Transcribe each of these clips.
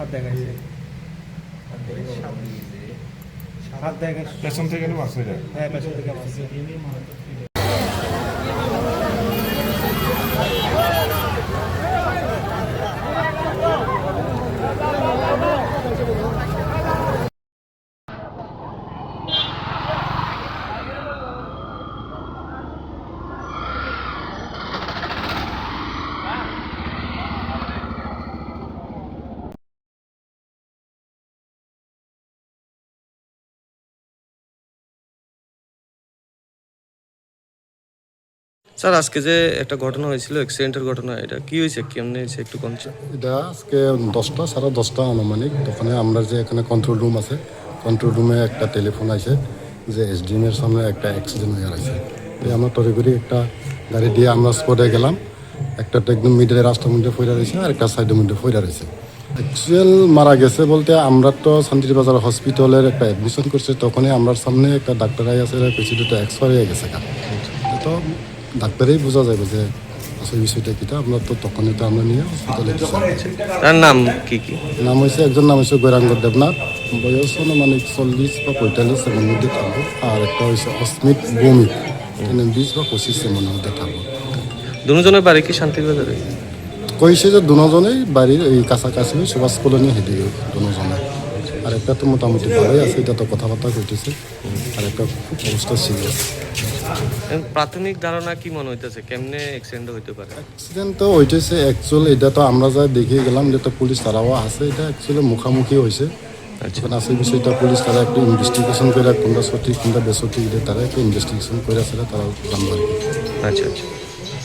হাত দেখাইছে হাত দেখাইছে পেছন থেকে মাছ হয়ে যায়। হ্যাঁ পেছন থেকে মারছে স্যার, আজকে যে একটা ঘটনা হয়েছিল অ্যাক্সিডেন্টের ঘটনা, এটা কি হয়েছে? কেমনে হয়েছে? একটু কমছে এটা আজকে দশটা, সাড়ে দশটা আনুমানিক। তখন আমরা যে এখানে কন্ট্রোল রুম আছে কন্ট্রোল রুমে একটা টেলিফোন আছে যে এসডিএম এর সামনে একটা অ্যাক্সিডেন্ট হয়ে তো আমরা তরে করে একটা গাড়ি দিয়ে আমরা স্পটে গেলাম। একটা তো একদম মিডলে রাস্তার মধ্যে ফইরা রয়েছে আর একটা সাইডের মধ্যে ফইরা রয়েছে। অ্যাকচুয়াল মারা গেছে বলতে আমরা তো শান্তিবাজার হসপিটালের একটা অ্যাডমিশন করছে, তখনই আমার সামনে একটা ডাক্তার আই আছে পেশেন্টটা এক্সপায়ার হয়ে গেছে তো ডাক্তারেই বোঝা যাবে যে আসলে বিষয়টা কিটা। আমরা তো তখনই তো আমরা নিয়ে হসপিটালে তার নাম কি কি? নাম হয়েছে একজন নাম হয়েছে গৈরাঙ্গ দেবনাথ। বয়স মানে চল্লিশ বা পঁয়তাল্লিশ এমন মধ্যে থাকব। আর একটা হয়েছে অস্মিত ভৌমিক তিনি বিশ বা পঁচিশ এমনের মধ্যে থাকব। দুজনের বাড়ি কি শান্তির বাজারে কইছে যে দুজনেই বাড়ির এই কাছাকাছি সুভাষ কলোনি হেঁটে দুজনে। আর একটা তো মোটামুটি ভালোই আছে এটা তো কথাবার্তা কইতেছে। আর একটা খুব অবস্থা সিরিয়াস প্রাথমিক ধারণা কি মনে হইতেছে? কেমনে অ্যাক্সিডেন্ট হইতে পারে? অ্যাক্সিডেন্ট তো হইতেছে অ্যাকচুয়াল এটা তো আমরা যা দেখিয়ে গেলাম যে তো পুলিশ তারাও আছে এটা অ্যাকচুয়ালি মুখামুখি হয়েছে আচ্ছা। এখন আছে বিষয়টা পুলিশ তারা একটু ইনভেস্টিগেশন করে কোনটা সঠিক কোনটা বেসঠিক এটা তারা একটু ইনভেস্টিগেশন করে সেটা তারা জানব। আচ্ছা আচ্ছা।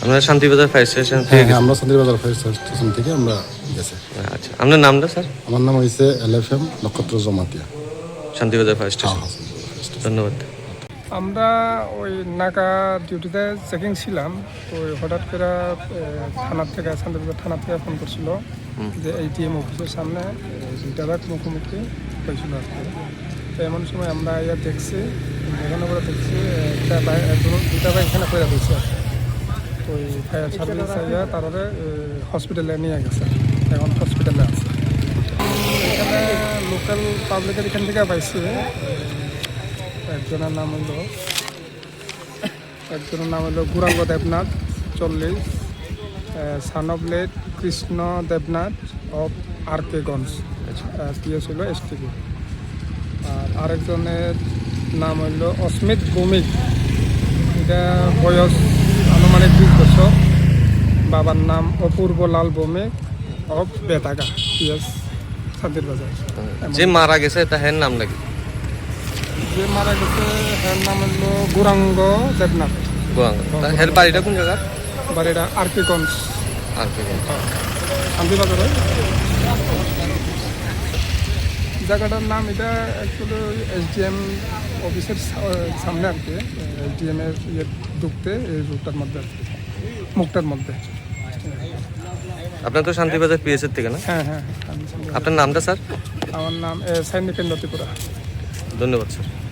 আপনারা শান্তিবাজার ফায়ার স্টেশন হ্যাঁ হ্যাঁ আমরা শান্তিবাজার ফায়ার স্টেশন থেকে আমরা গেছি। আচ্ছা আপনার নামটা স্যার? আমার নাম হয়েছে L F M Nakshatra Jamatia. Santirbazar fire হ্যাঁ স্টেশন ধন্যবাদ। আমরা ওই নাকা ডিউটিতে চেকিং ছিলাম তো হঠাৎ করে থানার থেকে শান্তিপুর থানার থেকে ফোন করছিল যে এটিএম অফিসের সামনে ব্যাগ মুখোমুখি হয়েছিল আর কি। তো এমন সময় আমরা ইয়া দেখছি এখানে করে দেখছি একটা বাইক দুটা বাইক এখানে করে দিয়েছে আর কি। তো ওই ফায়ার সার্ভিস আইয়া তারপরে হসপিটালে নিয়ে গেছে। এখন হসপিটালে আছে। এখানে লোকাল পাবলিকের এখান থেকে পাইছি একজনের নাম হলো একজনের নাম হলো গুরাঙ্গ দেবনাথ চল্লিশ son of late Krishna Debnath of R K Ganj PS হলো এস টিভি আর আরেকজনের নাম হলো অস্মিত ভৌমিক। এটা বয়স আনুমানিক বিশ বছর। বাবার নাম অপূর্ব লাল ভৌমিক অফ বেতাগা পিএস শান্তির বাজার। যে মারা গেছে তাহের নাম নাকি? যে মারা গেছে এর নাম হলো গুরাঙ্গ দেবনাথ। গোয়াঙ্গ তা হের বাড়িটা কোন জায়গা বাড়িটা আর কে গঞ্জ আর শান্তিবাজারে জায়গাটার নাম এটা অ্যাকচুয়ালি এসডিএম অফিসের সামনে আর কি। এসডিএম এর ইয়ে ঢুকতে এই রুটটার মধ্যে আর কি। মুখটার মধ্যে। আপনার তো শান্তিবাজার পিএস এর থেকে না? হ্যাঁ হ্যাঁ আপনার নামটা স্যার? আমার নাম সাইনিকেন্দ্র ত্রিপুরা ধন্যবাদ স্যার।